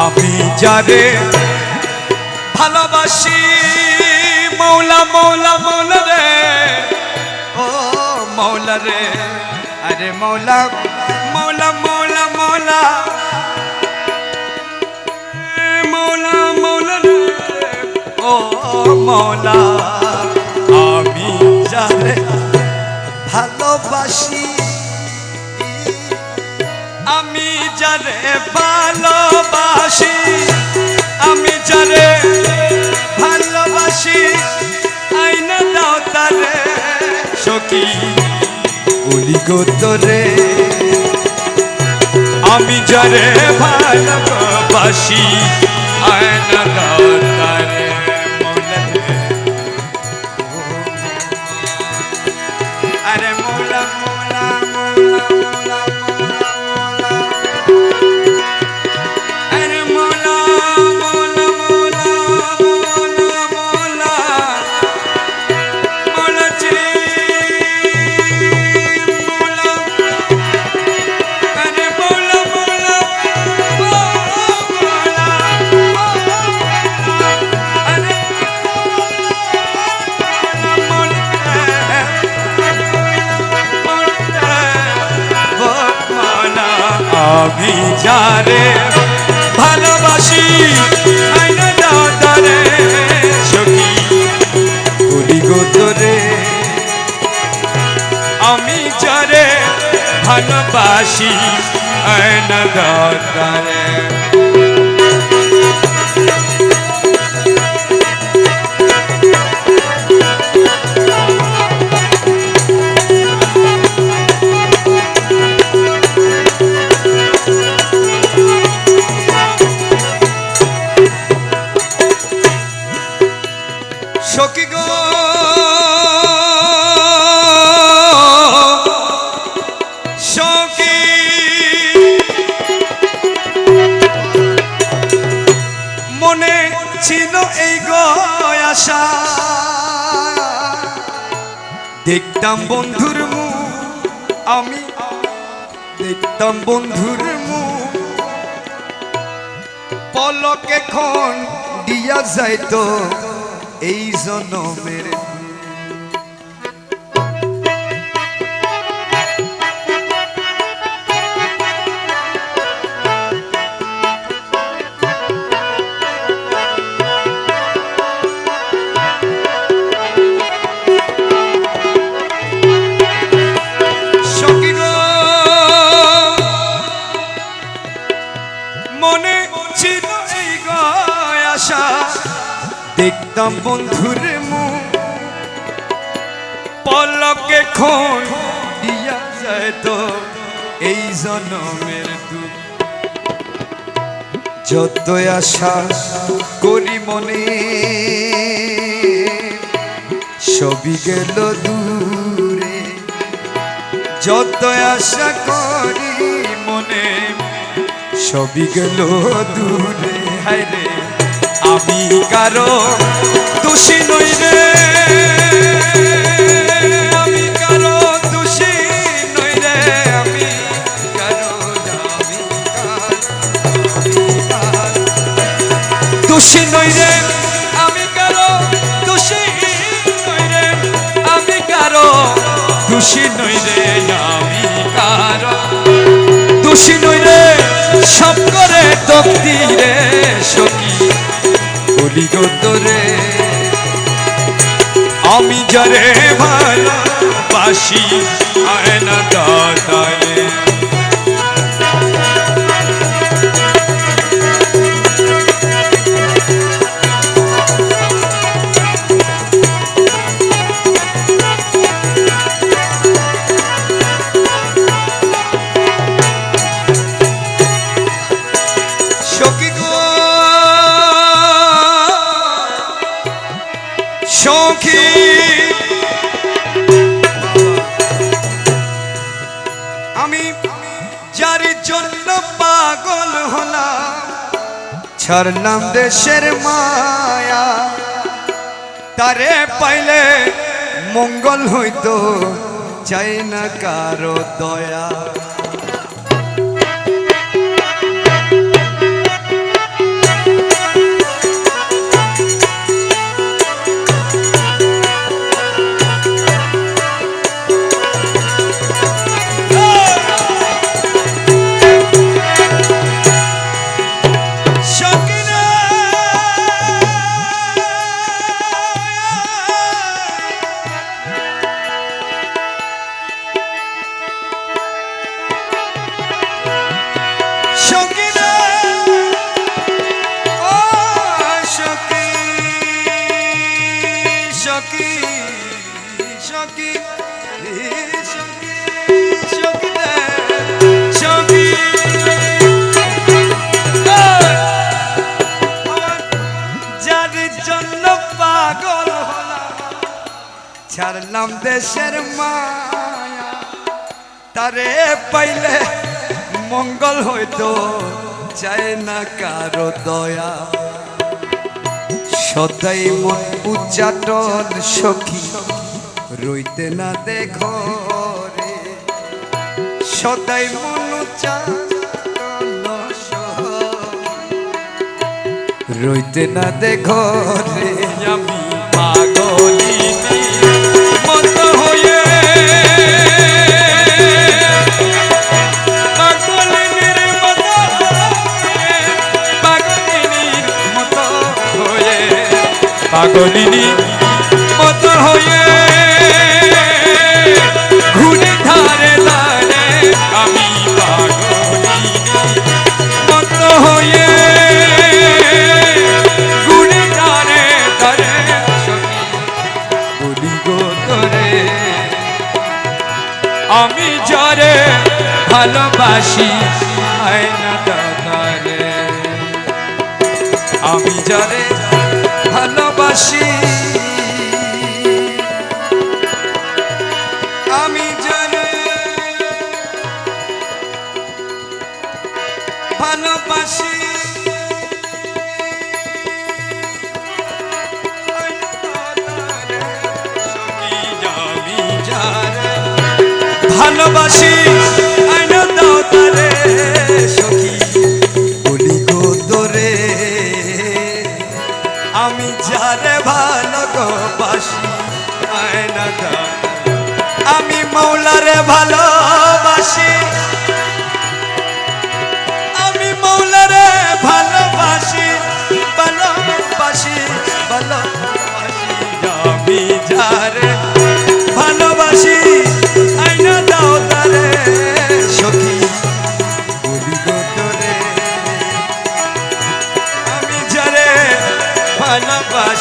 আমি যারে ভালোবাসি, মৌলা মৌলা মৌলা রে। ও মৌলা রে, আরে মৌলা মৌলা মৌলা মৌলা। মৌলা মৌলা রে, ও মৌলা, আমি যারে যারে ভালোবাসি। আমি যারে ভালোবাসি, আইনা দাও তারে। সখী, বলি গো তোরে। আমি যারে ভালোবাসি যারে ভালোবাসি আইনা দাও তারে সখী। বলি গো তোরে। আমি যারে ভালোবাসি আইনা দাও সখী গো। মনে এই গো আশা। দেখতাম বন্ধুর মুখ, আমি দেখতাম বন্ধুর মুখ। পলক এখন দিয়া যাইতো। এই জনমের দেখতাম বন্ধুর মুখ পলকে খন দিয়া যায় তো এই জনমের দুঃখ। যত আশা করি মনে, সবই গেল দূরে। যত আশা করি মনে, সবই গেল দূরে। হায় রে। আমি কারও দোষী নই রে। বলি রে আমি যারে ভালোবাসি আমি যার জন্য পাগল হলাম, ছাড়লাম দেশের মায়া। তারে পাইলে মঙ্গল হইতো, চাই না কারও দয়া। ছাড়লাম দেশের মায়া। তারে পাইলে মঙ্গল হইতো, চায় না কারও দয়া। সদাই মন উচ্চাটন সখী, রইতে না দেখো রে সদাই মন উচ্চাটন রইতে না দেখো রে পাগলিনী মত হয়ে ঘুরে ধারে ধারে আমি পাগলিনী মত হয়ে ঘুরে ধারে ধারে বলি গো তোরে আমি জরে ভালোবাসি আয়না আমি জরে ভালোবাসি। আমি জানে ভালোবাসি। ভালোবাসি আইন দাও তারে। ভালোবাসি আমি মৌলারে ভালোবাসি। আমি মৌলারে ভালোবাসি ভালোবাসি ভালোবাসি। আমি যারে ভালোবাসি আইনা দাও তারে ভালোবাসি।